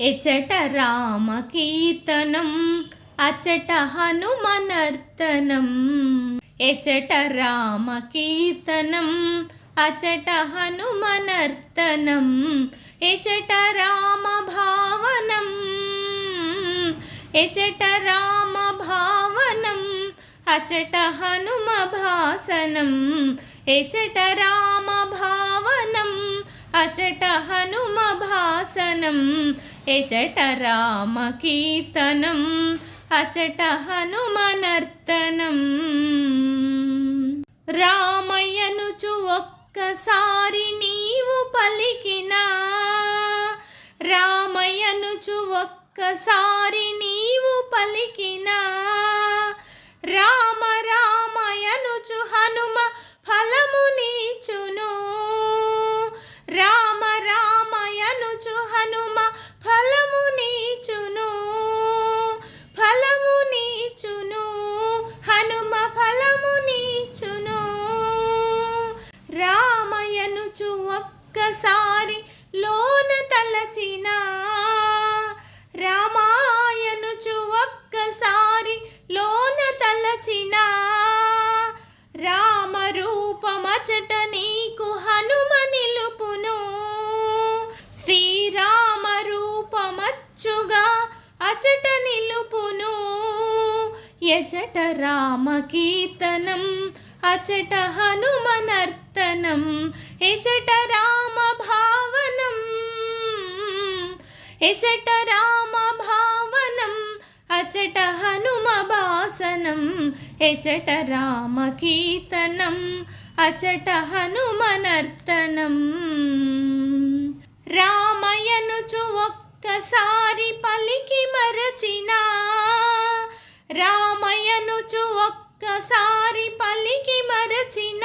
ఎచట రామ కీర్తనం అచట హనుమనర్తనం. ఎచట రామ కీర్తనం అచట హనుమనర్తనం. ఎచట రామ భావనం ఎచట రామ భావనం అచట హనుమ భాసనం ఎచట రామ భావనం అచట హనుమ భాసనం ఎచట రామ కీర్తనం అచట హనుమనర్తనం. రామయ్యనుచు ఒక్కసారి నీవు పలికినా రామయ్యనుచు ఒక్కసారి నీవు పలికినా రా తలచిన రామాయనుచు ఒక్కసారి లోన తలచిన రామ రూపమచట నీకు హనుమ నిలుపును. శ్రీరామ రూపమచ్చుగా అచట నిలుపును. ఎచట రామ కీర్తనం అచట హనుమనర్తనం ఎచట రామ ఎచట రామ భావనం అచట హనుమ భాసనం ఎచట రామ కీర్తనం అచట హనుమనర్తనం. రామయనుచు ఒక్కసారి పలికి మరచిన రామయనుచు ఒక్కసారి పలికి మరచిన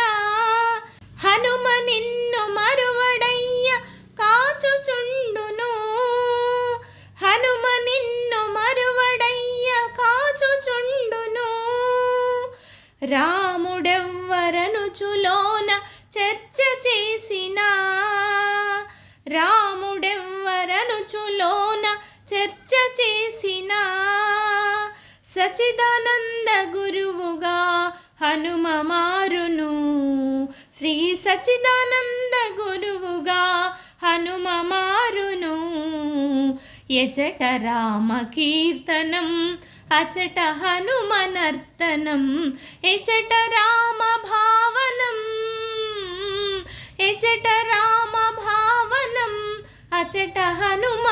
రాముడెవ్వరనుచులోన చర్చ చేసిన. రాముడెవ్వరనుచులోన చర్చ చేసిన. సచిదానంద గురువుగా హనుమ మారును శ్రీ సచిదానంద గురువుగా హనుమ మారును ఎచట రామ కీర్తనం అచట హనుమనర్తనం ఎచట రామ భావనం ఎచట రామ భావనం అచట హనుమ